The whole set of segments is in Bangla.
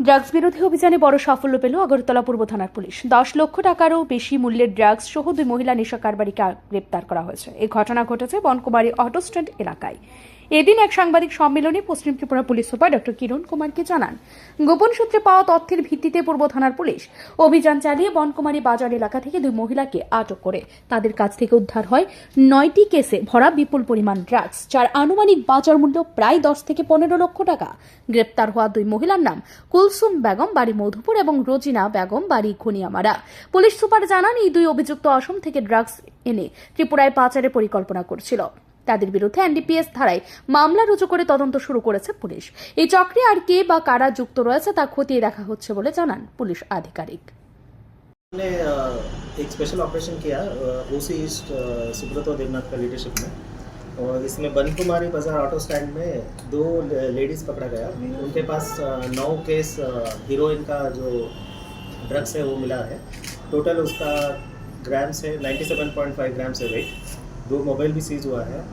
ড্রাগস বিরোধী অভিযানে বড় সাফল্য পেল আগরতলা পূর্ব থানার পুলিশ। দশ লক্ষ টাকারও বেশি মূল্যের ড্রাগস সহ দুই মহিলা নেশা কারবারিকে গ্রেপ্তার করা হয়েছে। এই ঘটনা ঘটেছে বনকুমারী অটো স্ট্যান্ড এলাকায়। এদিন এক সাংবাদিক সম্মেলনে পশ্চিম Tripura police super doctor Kiran কুমারকে জানান, গোপন সূত্রে পাওয়া তথ্যের ভিত্তিতে পূর্ব থানার পুলিশ অভিযান চালিয়ে বনকুমারী বাজার এলাকা থেকে দুই মহিলাকে আটক করে। তাদের কাছ থেকে উদ্ধার হয় নয়টি কেসে ভরা বিপুল পরিমাণ ড্রাগস, যার আনুমানিক বাজার মূল্য প্রায় দশ থেকে পনেরো লক্ষ টাকা। গ্রেপ্তার হওয়া দুই মহিলার নাম কুলসুম বেগম বাড়ি মধুপুর এবং রোজিনা বেগম বাড়ি ঘনিয়ামারা পুলিশ সুপার জানান এই দুই অভিযুক্ত অসম থেকে ড্রাগস এনে ত্রিপুরায় পাচারের পরিকল্পনা করছিল তাদের বিরুদ্ধে এনডিপিএস ধারায় মামলা রুজু করে তদন্ত শুরু করেছে পুলিশ এই চক্রে আর কে বা কারা যুক্ত রয়েছে তা খতিয়ে দেখা হচ্ছে বলে জানান পুলিশ আধিকারিক हमने अ, एक स्पेशल ऑपरेशन किया ओसी ईस्ट अ, सुब्रतो देवनाथ का लीडरशिप में और इसमें बन कुमारी बाज़ार ऑटो स्टैंड में दो लेडीज़ पकड़ा गया। उनके पास नौ केस हीरोइन का जो ड्रग्स है, वो मिला है। टोटल उसका ग्राम से 97.5 ग्राम से वेट दो मोबाइल भी सीज हुआ है।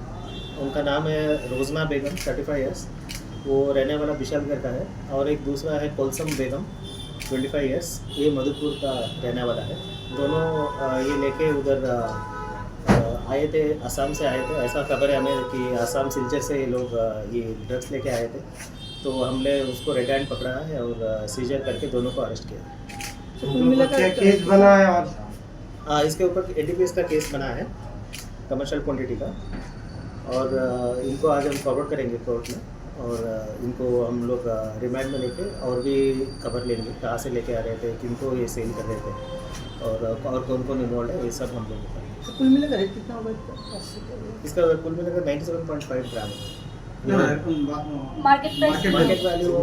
उनका नाम है Rojna Begum thirty five years वो रहने वाला विशालगढ़ का है। और एक दूसरा है Kulsum Begum twenty five years ये मधुपुर का रहने वाला है। दोनों ये लेके उधर आए थे आसाम से आए थे। ऐसा खबर है हमें कि आसाम सिलचर से ये लोग ये ड्रग्स लेके आए थे। तो हमने उसको रेड हैंड पकड़ा है और सीजर करके दोनों को अरेस्ट किया। क्या केस बना है और हाँ इसके ऊपर एन का केस बना है कमर्शियल क्वांटिटी का। और इनको आज हम फॉरवर्ड करेंगे कोर्ट में। और इनको हम लोग रिमांड में लेके और भी खबर लेंगे कहाँ से लेके आ रहे थे किनको ये सेल कर रहे थे और और कौन कौन इन्वॉल्व है ये सब हम लोग बताएँगे तो कुल मिलाकर रेट कितना होगा इसका? कुल मिलेगा ninety seven point five gram price? Market value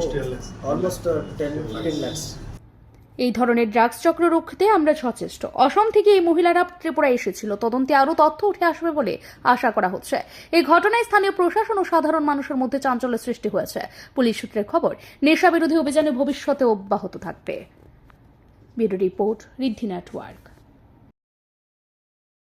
almost ten fifteen lakhs এই ধরনের ড্রাগস চক্র রুখতে আমরা সচেষ্ট। অসম থেকে এই মহিলারা ত্রিপুরা এসেছিল। তদন্তে আরও তথ্য উঠে আসবে বলে আশা করা হচ্ছে। এই ঘটনায় স্থানীয় প্রশাসন ও সাধারণ মানুষের মধ্যে চাঞ্চল্য সৃষ্টি হয়েছে। পুলিশ সূত্রের খবর নেশা বিরোধী অভিযানে ভবিষ্যতে অব্যাহত থাকবে। Report, Riddhi network.